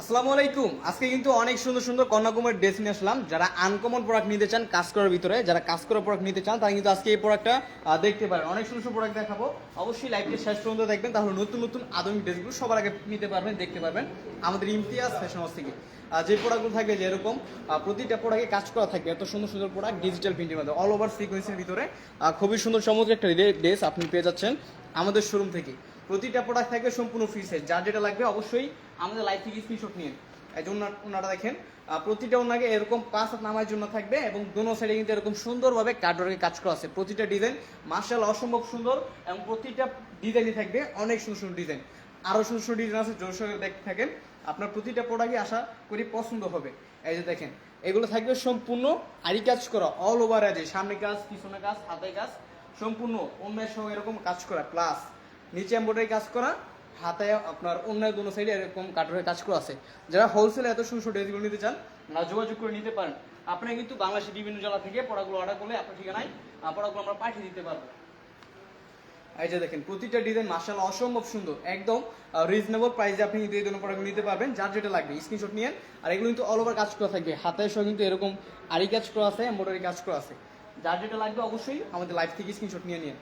আসসালামু আলাইকুম। আজকে কিন্তু অনেক সুন্দর সুন্দর কন্যাকুমারীর ড্রেস নিয়ে আসলাম। যারা আনকমন প্রোডাক্ট নিতে চান কাজ করার ভিতরে, যারা কাজ করার প্রোডাক্ট নিতে চান, তারা কিন্তু আজকে এই প্রোডাক্টটা দেখতে পারেন। অনেক সুন্দর সুন্দর প্রোডাক্ট দেখাবো। অবশ্যই লাইভটি শেষ পর্যন্ত দেখবেন। তাহলে নতুন নতুন আধুনিক ড্রেসগুলো সবার আগে নিতে পারবেন, দেখতে পারবেন। আমাদের ইমতিয়াজ ফ্যাশন হাউস থেকে। যে প্রোডাক্টগুলো থাকবে যেরকম প্রতিটা প্রোডাক্টে কাজ করা থাকবে। এত সুন্দর সুন্দর প্রোডাক্ট ডিজিটাল প্রিন্টের মধ্যে অল ওভার সিকোয়েন্সের ভিতরে। খুবই সুন্দর, চমৎকার একটা ড্রেস আপনি পেয়ে যাচ্ছেন আমাদের শোরুম থেকে। প্রতিটা প্রোডাক্ট থাকবে সম্পূর্ণ ফ্রি সাইজ যার যেটা লাগবে অবশ্যই আমাদের লাইভ থেকে স্ক্রিনশট নিন। এই যে ওনারা দেখেন প্রতিটা ওনাকে এরকম পাঁচ হাত নামার জন্য থাকবে এবং দোনো সাইডে কিন্তু এরকম সুন্দরভাবে কাটওয়ার্কে কাজ করা আছে। প্রতিটা ডিজাইন মার্শাল অসম্ভব সুন্দর এবং প্রতিটা ডিজাইনই থাকবে অনেক সুন্দর সুন্দর ডিজাইন আরও সুন্দর সুন্দর ডিজাইন আছে, জোর সঙ্গে দেখতে থাকেন। আপনার প্রতিটা প্রোডাক্টই আশা করি পছন্দ হবে। এই যে দেখেন, এগুলো থাকবে সম্পূর্ণ আরি কাজ করা অল ওভার আছে সামনে কাজ, পিছনে কাজ, হাতে কাজ, সম্পূর্ণ অন্যের সঙ্গে এরকম কাজ করা প্লাস নিচে এম্ব্রয়ডারি কাজ করা, হাতে আপনার অন্য দুনো সাইডে এরকম কাঠের কাজ করা আছে। যারা হোলসেলে এত সুন্দর ড্রেসগুলো নিতে চান না যোগাযোগ করে নিতে পারেন। আপনি কিন্তু বাংলাদেশের বিভিন্ন জেলা থেকে পড়াগুলো অর্ডার করলে আপনার ঠিকানায় পড়াগুলো আমরা পাঠিয়ে দিতে পারব। এই যে দেখেন, প্রতিটা ডিজাইন মার্শাল অসম্ভব সুন্দর। একদম রিজনেবল প্রাইসে আপনি কিন্তু এই ধরনের প্রোডাক্টগুলো নিতে পারবেন, যার যেটা লাগবে স্ক্রিনশট নিয়ে। আর এগুলো কিন্তু অল ওভার কাজ করা থাকবে। হাতের সঙ্গে কিন্তু এরকম আরি কাজ করা আছে এম্ব্রয়ডারি কাজ করা আছে। যার যেটা লাগবে অবশ্যই আমাদের লাইফ থেকে স্ক্রিনশট নিয়ে নিন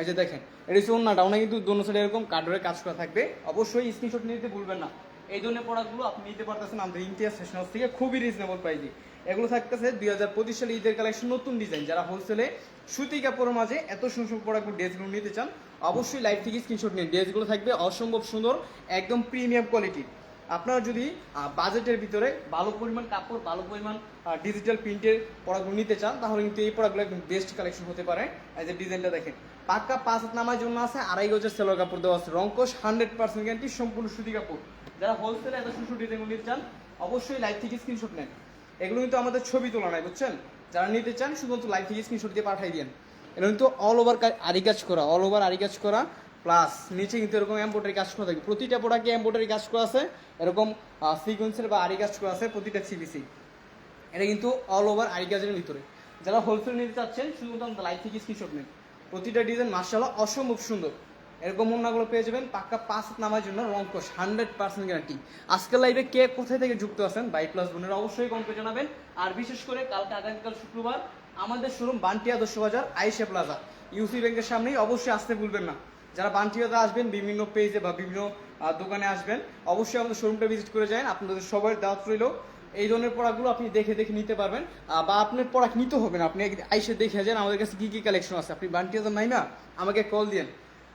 এই যে দেখেন, এটা হচ্ছে অন্যটা ওনা কিন্তু দোনো সাইডে এরকম কার্ডের কাজ করা থাকবে। অবশ্যই স্ক্রিনশট নিতে ভুলবেন না। এই ধরনের প্রোডাক্টগুলো আপনি নিতে পারতেছেন আমাদের ইমতিয়াজ ফ্যাশন হাউস থেকে খুবই রিজনেবল প্রাইসে এগুলো থাকতেছে দুই হাজার পঁচিশ সালে ঈদের কালেকশন নতুন ডিজাইন যারা হোলসেলে সুতি কাপড়ের মাঝে এত সুন্দর সুন্দর প্রোডাক্টগুলো ড্রেসগুলো নিতে চান, অবশ্যই লাইভ থেকে স্ক্রিনশট নিন। ড্রেসগুলো থাকবে অসম্ভব সুন্দর, একদম প্রিমিয়াম কোয়ালিটি আপনারা যদি বাজেটের ভিতরে ভালো পরিমাণ কাপড়, ভালো পরিমাণ ডিজিটাল প্রিন্টের প্রোডাক্টগুলো নিতে চান, তাহলে কিন্তু এই প্রোডাক্টগুলো একদম বেস্ট কালেকশন হতে পারে। এই যে ডিজাইনটা দেখেন। পাক্কা পাঁচ হাত নামার জন্য আছে, আড়াই গজের সেলোর কাপড় দেওয়া আছে। রঙ্কশ হান্ড্রেড পার্সেন্ট গ্যারান্টি সম্পূর্ণ সুতি কাপড়। যারা হোলসেলে এত সুন্দর ডিজাইনগুলো নিতে চান, অবশ্যই লাইভ থেকে স্ক্রিনশট নেন। এগুলো কিন্তু আমাদের ছবি তোলা নাই, বুঝছেন? যারা নিতে চান, শুধুমাত্র লাইভ থেকে স্ক্রিনশট দিয়ে পাঠাই দিন এগুলো কিন্তু অল ওভার আরি কাজ করা অল ওভার আরি কাজ করা। প্লাস নিচে কিন্তু এরকম এম্বোটারি কাজ করা থাকে। প্রতিটা প্রোডাক্টে এম্বোটারি কাজ করা আছে। এরকম সিকোয়েন্সের বা আরি কাজ করা আছে প্রতিটা সিবিসি এটা কিন্তু অল ওভার আরি কাজের ভিতরে। যারা হোলসেল নিতে চাচ্ছেন, শুধুমাত্র লাইভ থেকে স্ক্রিনশট নেন। প্রতিটা ডিজাইন মার্শাল্লাহ অসম্ভব সুন্দর। এরকম মুন্নাগুলো পেয়ে যাবেন, পাক্কা পাঁচ নামার জন্য রঙ্কশ হান্ড্রেড পার্সেন্ট গ্যারান্টি আজকের লাইভে কে কোথায় থেকে যুক্ত আছেন? বাই প্লাস বোনের অবশ্যই কমকে জানাবেন। আর বিশেষ করে কালকে আগামীকাল শুক্রবার, আমাদের শোরুম বান্টিয়া দশ বাজার আইসে প্লাজা ইউসি ব্যাংকের সামনেই অবশ্যই আসতে ভুলবেন না। যারা বান্টিয়াতে আসবেন, বিভিন্ন পেজে বা বিভিন্ন দোকানে আসবেন, অবশ্যই আমাদের শোরুমটা ভিজিট করে যান। আপনাদের সবার দাওয়াত রইল। এই ধরনের প্রোডাক্টগুলো আপনি দেখে দেখে নিতে পারবেন। বা আপনার প্রোডাক্ট নিতে হবে না। আপনি আইসে দেখে যান, আমাদের কাছে কি কি কালেকশন আছে। আপনি বান্টিয়াতে নাই না আমাকে কল দিন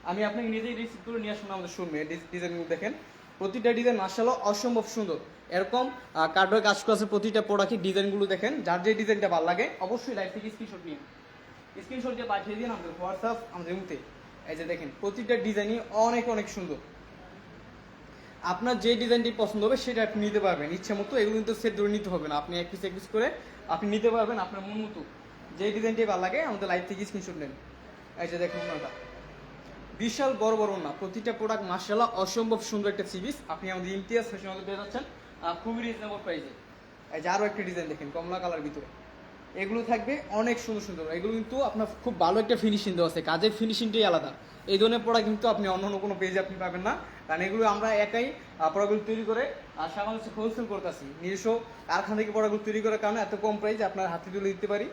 আমি আপনাকে নিজেই রিসিভ করে নিয়ে আসুন আমাদের শোরুমে ডিজাইনগুলো দেখেন। প্রতিটা ডিজাইন মার্শাল অসম্ভব সুন্দর। এরকম কার্ডের কাজ করা আছে প্রতিটা প্রোডাক্টের ডিজাইনগুলো দেখেন। যার যে ডিজাইনটা ভালো লাগে, অবশ্যই লাইভ থেকে স্ক্রিনশট নিন। স্ক্রিনশট দিয়ে পাঠিয়ে দিন আমাদের হোয়াটসঅ্যাপ আমাদের মুহূর্তে এই যে দেখেন, প্রতিটা ডিজাইনই অনেক অনেক সুন্দর। আপনার যে ডিজাইনটি পছন্দ হবে সেটা আপনি নিতে পারবেন। ইচ্ছে মতো এগুলো কিন্তু সেট ধরে নিতে হবে না। আপনি এক পিস এক পিস করে আপনি নিতে পারবেন আপনার মন মতো। যে ডিজাইনটি ভালো লাগে, আমাদের লাইভ থেকে স্ক্রিনশট নেন। এই যে দেখুন ওনাটা। বিশাল বড় বড় না প্রতিটা প্রোডাক্ট মার্শাল্লাহ অসম্ভব সুন্দর একটা সিরিজ আপনি আমাদের ইমতিয়াজ ফ্যাশন হলে পেয়ে যাচ্ছেন। খুবই রিজনেবল প্রাইসে এই যে আরও একটা ডিজাইন দেখেন, কমলা কালার ভিতরে। এগুলো থাকবে অনেক সুন্দর সুন্দর। এগুলো কিন্তু আপনার খুব ভালো একটা ফিনিশিং দেওয়া আছে। কাজের ফিনিশিংটাই আলাদা। এই ধরনের প্রোডাক্ট কিন্তু আপনি অন্য অন্য কোনো পেজে আপনি পাবেন না। কারণ এগুলো আমরা একাই প্রোডাক্টগুলো তৈরি করে আর সামান্য হোলসেল করতেছি। নিজস্ব কারখানা থেকে প্রোডাক্টগুলো তৈরি করার কারণে এত কম প্রাইস আপনার হাতে তুলে দিতে পারি।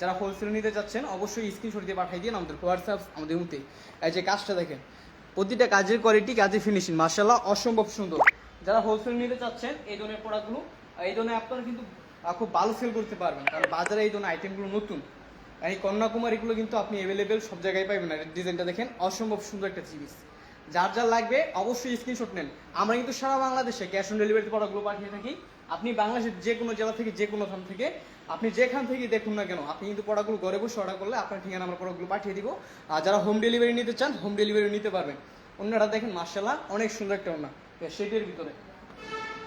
যারা হোলসেল নিতে চাচ্ছেন, অবশ্যই স্ক্রিনশট দিয়ে পাঠিয়ে দিন আমাদের হোয়াটসঅ্যাপ আমাদের মধ্যে এই যে কাজটা দেখেন, প্রতিটা কাজের কোয়ালিটি কাজের ফিনিশিং মার্শাল্লাহ অসম্ভব সুন্দর। যারা হোলসেল নিতে চাচ্ছেন, এই ধরনের প্রোডাক্টগুলো এই ধরনের আপনারা কিন্তু খুব ভালো সেল করতে পারবেন। কারণ বাজারে এই ধরনের আইটেমগুলো নতুন। এই কন্যাকুমারীগুলো কিন্তু আপনি অ্যাভেলেবেল সব জায়গায় পাবেন আর ডিজাইনটা দেখেন, অসম্ভব সুন্দর একটা জিনিস। যার যার লাগবে অবশ্যই স্ক্রিনশট নেন। আমরা কিন্তু সারা বাংলাদেশে ক্যাশ অন ডেলিভারিতে প্রোডাক্টগুলো পাঠিয়ে থাকি। আপনি বাংলাদেশের যে কোনো জেলা থেকে, যে কোনো স্থান থেকে, আপনি যেখান থেকে দেখুন না কেন, আপনি কিন্তু প্রোডাক্টগুলো ঘরে বসে অর্ডার করলে আপনার ঠিকানা আমরা প্রোডাক্টগুলো পাঠিয়ে দিব। আর যারা হোম ডেলিভারি নিতে চান হোম ডেলিভারি নিতে পারবেন। অন্যরা দেখেন মার্শাল্লাহ অনেক সুন্দর একটা অন্য সেটের ভিতরে।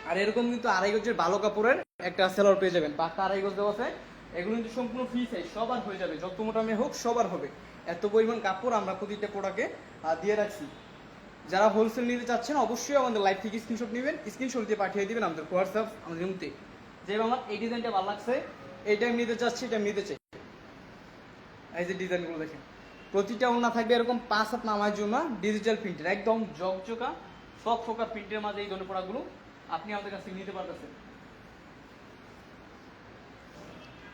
আর এরকম কিন্তু আড়াই গজের ভালো কাপড়ের একটা সেলার পেয়ে যাবেন। পাক্কা আড়াই গজ দেওয়া আছে। এগুলো কিন্তু সম্পূর্ণ ফ্রি সাইজ সবার হয়ে যাবে। যত মোটা মেয়ে হোক, সবার হবে। এত পরিমাণ কাপড় আমরা প্রতিটা প্রোডাক্টে দিয়ে রাখছি। যারা হোলসেল নিতে চাচ্ছেন, অবশ্যই আমাদের লাইভ থেকে স্ক্রিনশট নেবেন। স্ক্রিনশট দিয়ে পাঠিয়ে দিবেন আমাদের হোয়াটসঅ্যাপ আমাদের মুহূর্তে যে আমার এই ডিজাইনটা ভালো লাগছে এইটা আমি নিতে চাচ্ছি এটা নিতে চাই এই যে ডিজাইনগুলো দেখেন। প্রতিটা ওনা থাকবে এরকম পাঁচ হাত নামার জন্য ডিজিটাল প্রিন্টের একদম জকজকা ফক ফোকা প্রিন্টের মাঝে এই ধরনের প্রোডাক্টগুলো আপনি আমাদের কাছ নিতে পারতেছেন।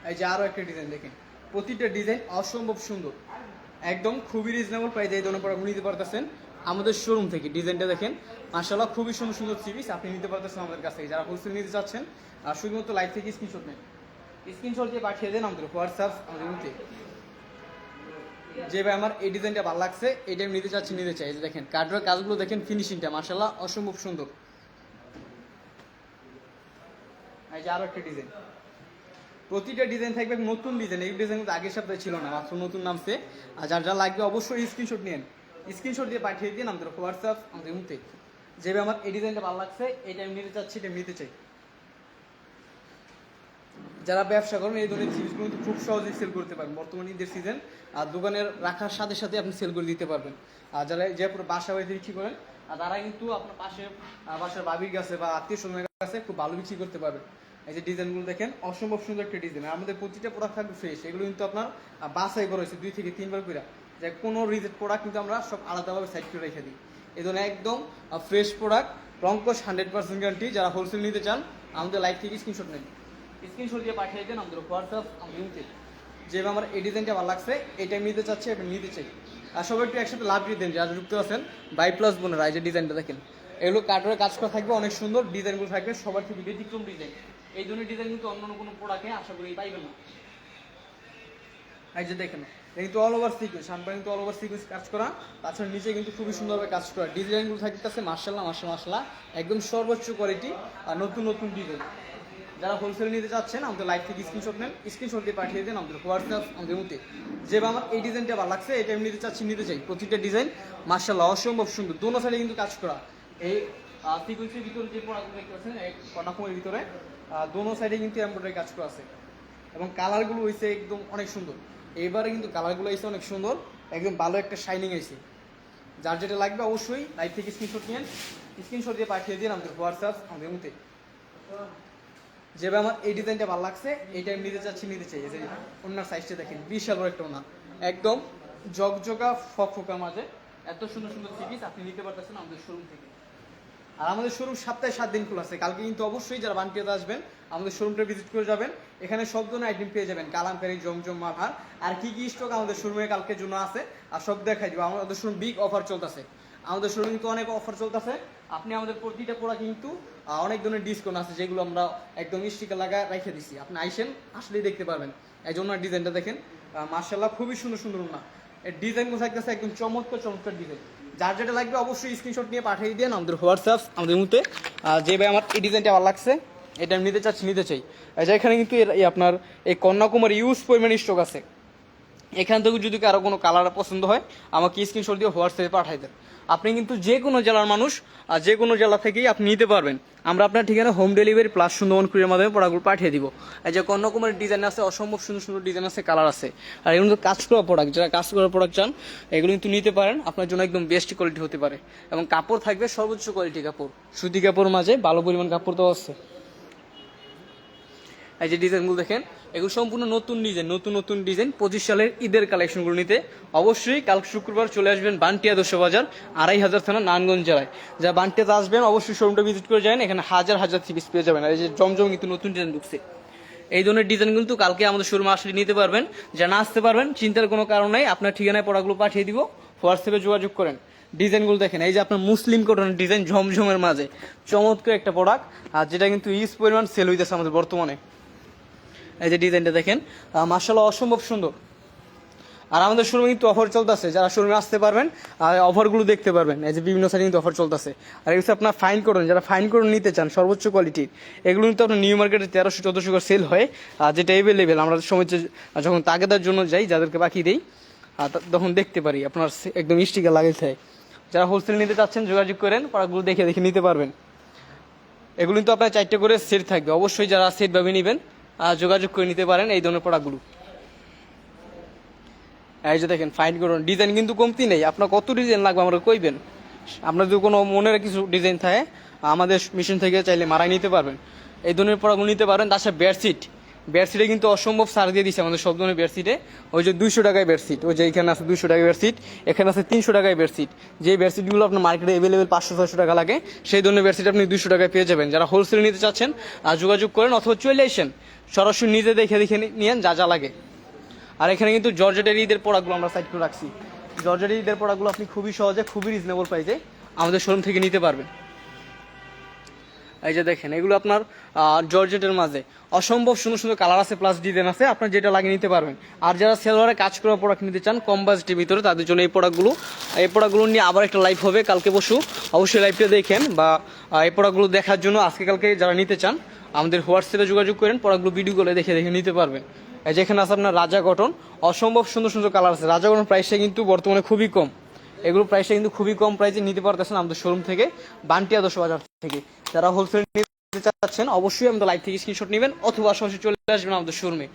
এই যে আরও একটা ডিজাইন দেখেন। প্রতিটা ডিজাইন অসম্ভব সুন্দর। একদম খুবই রিজনেবল প্রাইস এই ধরনের প্রোডাক্ট নিতে পারতেছেন। আমাদের শোরুম থেকে ডিজাইনটা দেখেন। মাশাআল্লাহ, খুবই সুন্দর সুন্দর সিরিজ আপনি নিতে পারতেছেন আমাদের কাছ থেকে। যারা হোলসেল নিতে চাচ্ছেন আর শুধুমাত্র লাইভ থেকে স্ক্রিনশট নেন। স্ক্রিনশট দিয়ে পাঠিয়ে দেন আমাদের হোয়াটসঅ্যাপ আমাদের মধ্যে যে ভাই আমার এই ডিজাইনটা ভালো লাগছে এটা আমি নিতে চাচ্ছি, নিতে চাই দেখেন কার্ডের কাজগুলো দেখেন ফিনিশিংটা মাশাআল্লাহ, অসম্ভব সুন্দর। এই যে আরও একটা ডিজাইন প্রতিটা ডিজাইন থাকবে নতুন ডিজাইন এই ডিজাইন আগের সপ্তাহে ছিল না, মাত্র নতুন নামছে। আর যার যা লাগবে অবশ্যই স্ক্রিনশট নিন স্ক্রিনশট দিয়ে পাঠিয়ে দিন, আমাদের হোয়াটসঅ্যাপ, আমাদের মুহূর্তে। যেভাবে আমার এই ডিজাইনটা ভালো লাগছে এটা আমি নিতে চাচ্ছি, এটা নিতে চাই। যারা ব্যবসা করেন, এই ধরনের জিনিসগুলো খুব সহজেই সেল করতে পারবেন। বর্তমানে ঈদের সিজন আর দোকানের রাখার সাথে সাথে আপনি সেল করে দিতে পারবেন। আর যারা যে পুরো বাসা বাড়িতে বিক্রি করেন, আর তারা কিন্তু আপনার পাশে বাসার বাবির কাছে বা আত্মীয় স্বজনের কাছে খুব ভালো বিক্রি করতে পারবেন। এই যে ডিজাইনগুলো দেখেন, অসম্ভব সুন্দর একটা ডিজাইন। আমাদের প্রতিটা প্রোডাক্ট থাকবে ফ্রেশ এগুলো কিন্তু আপনার বাছাই করা হয়েছে দুই থেকে তিনবার করে যে কোনো রিজেক্ট প্রোডাক্ট কিন্তু আমরা সব আলাদাভাবে সাইড করে রেখে দিই। এই ধরনের একদম ফ্রেশ প্রোডাক্ট রঙ্কশ হান্ড্রেড পার্সেন্ট গ্যারান্টি যারা হোলসেল নিতে চান আমাদের লাইভ থেকে স্ক্রিনশট নেন। স্ক্রিনশট দিয়ে পাঠিয়ে দেন আমাদের হোয়াটসঅ্যাপ লিঙ্কে যেভাবে আমার এই ডিজাইনটা ভালো লাগছে এটা নিতে চাচ্ছি এটা নিতে চাই। আর সবাই একটু একসাথে লাভ দিয়ে দেন যারা যুক্ত আছেন বাই প্লাস বোনেরা এই যে ডিজাইনটা দেখেন। এগুলো কাঠের কাজ করা থাকবে অনেক সুন্দর ডিজাইনগুলো থাকবে সবার থেকে ব্যতিক্রম ডিজাইন এই ধরনের ডিজাইন কিন্তু অন্য কোনো প্রোডাক্টে আশা করি পাইবেন না। এই যে দেখেন কিন্তু অল ওভার সিকুয়েন্স সামনে কিন্তু অল ওভার সিকুয়েন্স কাজ করা। তাছাড়া নিচে কিন্তু খুবই সুন্দরভাবে কাজ করা। ডিজাইনগুলো থাকতেছে মার্শাল্লাহ মার্শাল মার্শাল্লাহ একদম সর্বোচ্চ কোয়ালিটি আর নতুন নতুন ডিজাইন যারা হোলসেল নিতে চাচ্ছেন, আমাদের লাইভ থেকে স্ক্রিনশট নেন। স্ক্রিনশট দিয়ে পাঠিয়ে দেন আমাদের হোয়াটসঅ্যাপ আমাদের মধ্যে যেভাবে আমার এই ডিজাইনটা ভালো লাগছে, এটা আমি নিতে চাচ্ছি, নিতে চাই। প্রতিটা ডিজাইন মার্শাল্লাহ অসম্ভব সুন্দর। দোনো সাইডে কিন্তু কাজ করা। এই সিকুয়েন্সের ভিতরে যে প্রোডাক্ট দেখতে ভিতরে দোনো সাইডে কিন্তু এমব্রয়ডারি কাজ করা আছে। এবং কালারগুলো হয়েছে একদম অনেক সুন্দর। এবারে কিন্তু কালারগুলো এসে অনেক সুন্দর, একদম ভালো একটা শাইনিং এসে যার যেটা লাগবে অবশ্যই লাইভ থেকে স্ক্রিনশট নিন স্ক্রিনশট দিয়ে পাঠিয়ে দিন আমাদের হোয়াটসঅ্যাপ আমাদের মধ্যে যেভাবে আমার এই ডিজাইনটা ভালো লাগছে এইটা আমি নিতে চাচ্ছি, নিতে চাই। যে ওনার সাইজটা দেখেন, বিশাল বড় একটা ওনা। একদম জগজগা, ফকফকা মাঝে। এত সুন্দর সুন্দর সিরিজ আপনি নিতে পারতেছেন আমাদের শোরুম থেকে। আর আমাদের শোরুম সপ্তাহে সাত দিন খোলা আছে। কালকে কিন্তু অবশ্যই যারা বানপিয়াতে আসবেন, আমাদের শোরুমটা ভিজিট করে যাবেন। এখানে সব ধরনের আইটেম পেয়ে যাবেন। কালামকারি, জমজম মালহার আর কি কি স্টক আমাদের শোরুমে কালকে জন্য আছে, আর সব দেখাই দিব। আমাদের শোরুম বিগ অফার চলতেছে। আমাদের শোরুমে কিন্তু অনেক অফার চলতেছে। আপনি আমাদের প্রতিটা প্রোডাক্ট কিন্তু অনেক ধরনের ডিসকাউন্ট আছে, যেগুলো আমরা একদম স্টিকার লাগা রেখে দিছি। আপনি আইসেন, আসলেই দেখতে পারবেন। এই জন্য ডিজাইনটা দেখেন। মার্শাল্লাহ খুবই সুন্দর সুন্দর না এর ডিজাইনগুলো থাকতেছে একদম চমৎকার চমৎকার ডিজাইন যার যেটা লাগবে অবশ্যই স্ক্রিনশট নিয়ে পাঠিয়ে দেন আমাদের হোয়াটসঅ্যাপ, আমাদের মধ্যে যে ভাই আমার এই ডিজাইনটা ভালো লাগছে, এটা আমি নিতে চাচ্ছি, নিতে চাই। এখানে কিন্তু আপনার এই কন্যাকুমারী ইউজ পরিমাণ স্টক আছে। এখান থেকে যদি কারও কোনো কালার পছন্দ হয়, আমাকে স্ক্রিনশট দিয়ে হোয়াটসঅ্যাপে পাঠাই দেন। আপনি কিন্তু যে কোনো জেলার মানুষ, আর যে কোনো জেলা থেকেই আপনি নিতে পারবেন। আমরা আপনার ঠিকানা home delivery plus Sundarban courier মাধ্যমে প্রোডাক্টগুলো পাঠিয়ে দিব। এই যে কন্যাকুমারীর ডিজাইন আছে, অসম্ভব সুন্দর সুন্দর ডিজাইন আছে কালার আছে। আর এগুলো কিন্তু কাজ করা প্রোডাক্ট যারা কাজ করা প্রোডাক্ট চান, এগুলো কিন্তু নিতে পারেন। আপনার জন্য একদম বেস্ট কোয়ালিটি হতে পারে। এবং কাপড় থাকবে সর্বোচ্চ কোয়ালিটি কাপড়। সুতি কাপড় মাঝে ভালো পরিমাণ কাপড় তো আছে। এই যে ডিজাইনগুলো দেখেন, এগুলো সম্পূর্ণ নতুন ডিজাইন নতুন নতুন ডিজাইন পঁচিশ সালের ঈদের কালেকশনগুলো নিতে অবশ্যই কাল শুক্রবার চলে আসবেন বান্টিয়া দোষ বাজার, আড়াই হাজার থানা নারায়ণগঞ্জ জেলায়। যা বান্টিয়াতে আসবেন, অবশ্যই শোরুমটা ভিজিট করে যাবেন, এখানে হাজার হাজার থ্রি পেয়ে যাবেন। আর এই যে জমজম কিন্তু নতুন ডিজাইন ঢুকছে। এই ধরনের ডিজাইন কিন্তু কালকে আমাদের শোরুমে আসলে নিতে পারবেন। যা না আসতে পারবেন, চিন্তার কোনো কারণ নেই, আপনার ঠিকানায় পড়াগুলো পাঠিয়ে দিব হোয়াটসঅ্যাপে যোগাযোগ করেন। ডিজাইনগুলো দেখেন, এই যে আপনার মুসলিম কটনের ডিজাইন ঝমঝমের মাঝে। চমৎকার একটা প্রোডাক্ট আর যেটা কিন্তু ইস পরিমাণ সেল হইতেছে আমাদের বর্তমানে। এই যে ডিজাইনটা দেখেন মার্শাল অসম্ভব সুন্দর। আর আমাদের শোরুমে কিন্তু অফার চলতেছে, যারা শোরুমে আসতে পারবেন, আর অফারগুলো দেখতে পারবেন, এই যে বিভিন্ন সাইডে কিন্তু অফার চলতেছে। আর এগুলো আপনার ফাইন করুন, যারা ফাইন করুন, নিতে চান, সর্বোচ্চ কোয়ালিটির এগুলো কিন্তু আপনার নিউ মার্কেটে তেরোশো, চোদ্দোশো করে সেল হয়, আর যেটা এভেলেবেল আমরা সময় যখন তাগেদার জন্য যাই, যাদেরকে বাকি দেই, আর তখন দেখতে পারি, আপনার একদম স্টিকার লাগিয়ে থাকে যারা হোলসেল নিতে চাচ্ছেন, যোগাযোগ করেন প্রোডাক্টগুলো দেখে দেখে নিতে পারবেন। এগুলো কিন্তু আপনার চারটে করে সেট থাকবে। অবশ্যই যারা সেট ভাবে নেবেন যোগাযোগ করে নিতে পারেন এই ধরনের প্রোডাক্টগুলো এই যে দেখেন ফাইন করুন। ডিজাইন কিন্তু কমতি নেই। আপনার কত ডিজাইন লাগবে আমরা কইবেন? আপনার যদি কোনো মনের কিছু ডিজাইন থাকে, আমাদের মেশিন থেকে চাইলে মারাই নিতে পারবেন। এই ধরনের প্রোডাক্টগুলো নিতে পারেন। সাথে বেডশিট বেডশিটে কিন্তু অসম্ভব সার দিয়ে দিচ্ছে আমাদের সব ধরনের বেডশিটে। ওই যে দুইশো টাকায় বেডশিট, ওই যে এখানে আছে দুইশো টাকায় বেডশিট, এখানে আছে তিনশো টাকায় বেডশিট। যে বেডশিটগুলো আপনার মার্কেটে অ্যাভেলেবেল পাঁচশো, ছয়শো টাকা লাগে, সেই ধরনের বেডশিট আপনি দুইশো টাকায় পেয়ে যাবেন। যারা হোলসেল নিতে চাচ্ছেন আর যোগাযোগ করেন অথবা চলে আসেন, সরাসরি নিজে দেখে দেখে নিয়েন, যা যা লাগে। আর এখানে কিন্তু জর্জেটের ঈদের প্রোডাক্টগুলো আমরা সাইড করে রাখছি। জর্জেটের ঈদের প্রোডাক্টগুলো আপনি খুবই সহজে, খুবই রিজনেবল প্রাইসে আমাদের শোরুম থেকে নিতে পারবেন। এই যে দেখেন, এগুলো আপনার জর্জেটের মাঝে। অসম্ভব সুন্দর সুন্দর কালার আছে প্লাস ডিজাইন আছে, আপনার যেটা লাগিয়ে নিতে পারবেন। আর যারা সেলোয়ারে কাজ করা প্রোডাক্ট নিতে চান, কম বাজেটের ভিতরে তাদের জন্য এই প্রোডাক্টগুলো এই প্রোডাক্টগুলো নিয়ে আবার একটা লাইভ হবে, কালকে বসু অবশ্যই লাইভটা দেখেন বা এই প্রোডাক্টগুলো দেখার জন্য আজকে কালকে যারা নিতে চান, আমাদের হোয়াটসঅ্যাপে যোগাযোগ করেন প্রোডাক্টগুলো ভিডিও দেখে দেখে নিতে পারবেন। এই যে এখানে আছে আপনার রাজা কটন অসম্ভব সুন্দর সুন্দর কালার আছে। রাজা কটন প্রাইসটা কিন্তু বর্তমানে খুবই কম। এগুলো প্রাইসটা কিন্তু খুবই কম প্রাইসে নিতে পারতেছেন আমাদের শোরুম থেকে বান্টি আদর্শ বাজার থেকে। যারা হোলসেল নিতে চাচ্ছেন, অবশ্যই আমাদের লাইভ থেকে স্ক্রিনশট নেবেন অথবা সরাসরি চলে আসবেন আমাদের শোরুমে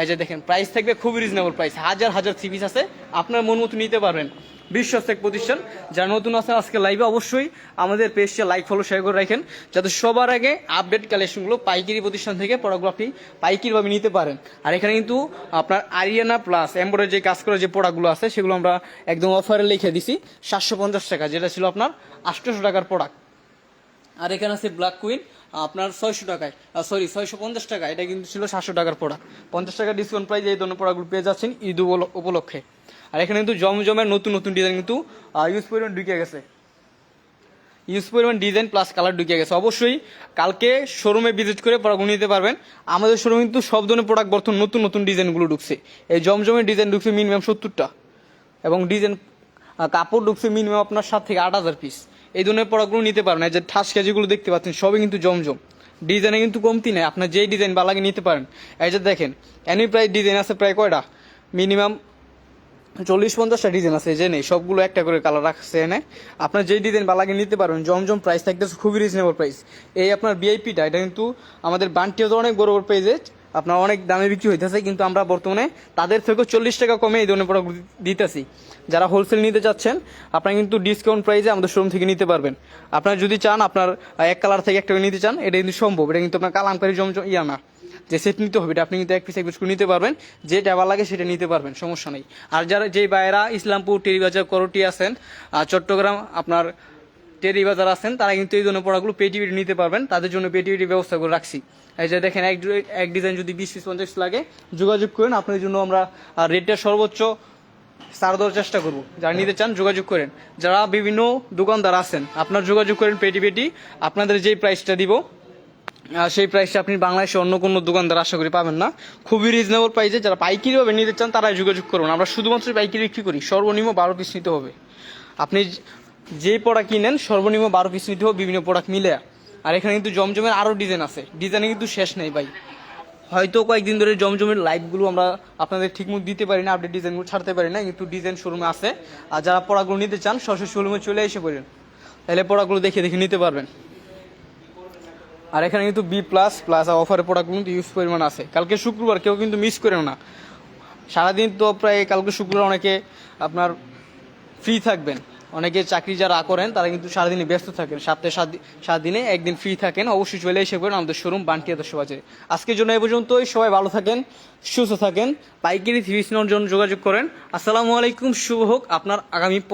এই যে দেখেন প্রাইস থাকবে খুবই রিজনেবল প্রাইস হাজার হাজার থ্রি পিস আছে, আপনার মন মতো নিতে পারবেন। বিশ্বস্ত এক প্রতিষ্ঠান। যারা নতুন আছেন আজকে লাইভে অবশ্যই আমাদের পেজটা লাইক ফলো শেয়ার করে রাখেন। যাতে সবার আগে আপডেট কালেকশনগুলো পাইকারি প্রতিষ্ঠান থেকে প্রোডাক্টগুলো আপনি পাইকারিভাবে নিতে পারেন। আর এখানে কিন্তু আপনার আরিয়ানা প্লাস এম্বয়ডারি যে কাজ করা যে প্রোডাক্টগুলো আছে, সেগুলো আমরা একদম অফারে লিখে দিছি। সাতশো পঞ্চাশ টাকা, যেটা ছিল আপনার আটশোশো টাকার প্রোডাক্ট আর এখানে আছে ব্ল্যাক কুইন আপনার ছয়শো টাকায় সরি ছয়শো পঞ্চাশ টাকা এটা কিন্তু ছিল সাতশো টাকার প্রোডাক্ট পঞ্চাশ টাকা ডিসকাউন্ট প্রাইস এই ধরনের প্রোডাক্টগুলো পেয়ে যাচ্ছেন ঈদ উপল- উপলক্ষে। আর এখানে কিন্তু জমজমের নতুন নতুন ডিজাইন কিন্তু ইউজ পরিমাণ ঢুকে গেছে। ইউজ পরিমাণ ডিজাইন প্লাস কালার ঢুকে গেছে। অবশ্যই কালকে শোরুমে ভিজিট করে প্রোডাক্ট নিতে পারবেন। আমাদের শোরুমে কিন্তু সব ধরনের প্রোডাক্ট বর্তমান নতুন নতুন ডিজাইনগুলো ঢুকছে। এই জমজমের ডিজাইন ঢুকছে মিনিমাম সত্তরটা এবং ডিজাইন কাপড় ঢুকছে মিনিমাম আপনার সাত থেকে আট হাজার পিস এই ধরনের প্রোডাক্টগুলো নিতে পারেন। এই যে ঠাস কেজিগুলো দেখতে পাচ্ছেন, সবই কিন্তু জমজম। ডিজাইনে কিন্তু কমতি নেই, আপনার যেই ডিজাইন বা লাগে নিতে পারেন। এই যে দেখেন এনি প্রায় ডিজাইন আছে প্রায় কয়টা? মিনিমাম চল্লিশ পঞ্চাশটা ডিজাইন আছে যে নেই, সবগুলো একটা করে কালার রাখছে এনে। আপনার যেই ডিজাইন বা লাগে নিতে পারবেন জমজম প্রাইস থাকতেছে খুবই রিজনেবল প্রাইস এই আপনার বিআইপিটা এটা কিন্তু আমাদের বান্টিও অনেক বড় বড় প্রাইসে আপনার অনেক দামে বিক্রি হইতেছে, কিন্তু আমরা বর্তমানে তাদের থেকেও চল্লিশ টাকা কমে এই ধরনের প্রোডাক্ট দিতেছি। যারা হোলসেল নিতে চাচ্ছেন, আপনারা কিন্তু ডিসকাউন্ট প্রাইসে আমাদের শোরুম থেকে নিতে পারবেন। আপনারা যদি চান, আপনার এক কালার থেকে একটা নিতে চান, এটা কিন্তু সম্ভব। এটা কিন্তু আপনার কালামকারি জম ইয়া না। যে সেট নিতে হবে, এটা আপনি কিন্তু এক পিস এক পিস করে নিতে পারবেন। যেটা আবার লাগে সেটা নিতে পারবেন, সমস্যা নেই। আর যারা যেই বাইরা ইসলামপুর টেরিবাজার করটি আছেন চট্টগ্রাম আপনার টেরি বাজার আছেন, তারা কিন্তু এই ধরনের পড়াগুলো পেটিভিটি নিতে পারবেন। তাদের জন্য পেটিভিটি ব্যবস্থা করে রাখছি। এই যে দেখেন, এক এক ডিজাইন যদি বিশ পিস, পঞ্চাশ লাগে, যোগাযোগ করেন। আপনাদের জন্য আমরা রেটটা সর্বোচ্চ সার দেওয়ার চেষ্টা করব। যারা নিতে চান, যোগাযোগ করেন। যারা বিভিন্ন দোকানদার আছেন, আপনার যোগাযোগ করেন পেটি পেটি। আপনাদের যেই প্রাইসটা দিব সেই প্রাইসটা আপনি বাংলাদেশে অন্য কোনো দোকানদার আশা করি পাবেন না। খুবই রিজনেবল প্রাইসে যারা পাইকারিভাবে নিতে চান তারা যোগাযোগ করুন। আমরা শুধুমাত্র পাইকারি বিক্রি করি। সর্বনিম্ন বারো পিস নিতে হবে। আপনি যে প্রোডাক্ট কিনেন, সর্বনিম্ন বারো পিস নিতে হবে, বিভিন্ন প্রোডাক্ট মিলে আর এখানে কিন্তু জমজমের আরও ডিজাইন আছে। ডিজাইনে কিন্তু শেষ নেই ভাই। হয়তো কয়েকদিন ধরে জমজমের লাইভগুলো আমরা আপনাদের ঠিকমতো দিতে পারি না আপডেট ডিজাইনগুলো ছাড়তে পারি না, কিন্তু ডিজাইন শোরুমে আছে। আর যারা পড়াগুলো নিতে চান, সরাসরি শোরুমে চলে এসে পড়েন। তাহলে পড়াগুলো দেখে দেখে নিতে পারবেন। আর এখানে কিন্তু বি প্লাস প্লাস অফারের প্রোডাক্ট কিন্তু ইউজ পরিমাণ আছে। কালকে শুক্রবার কেউ কিন্তু মিস করেও না। সারাদিন তো প্রায় কালকে শুক্রবার অনেকে আপনার ফ্রি থাকবেন। অনেকে চাকরি যারা করেন, তারা কিন্তু সারাদিনে ব্যস্ত থাকেন। সপ্তাহে সাত সাত দিনে একদিন ফ্রি থাকেন, অবশ্যই চলে এসে করেন আমাদের শোরুম বান্টি আদর্শ বাজারে। আজকের জন্য এ পর্যন্তই, সবাই ভালো থাকেন, সুস্থ থাকেন, পাইকারি থ্রি জন্য যোগাযোগ করেন। আসসালামু আলাইকুম, শুভ হোক, আপনার আগামী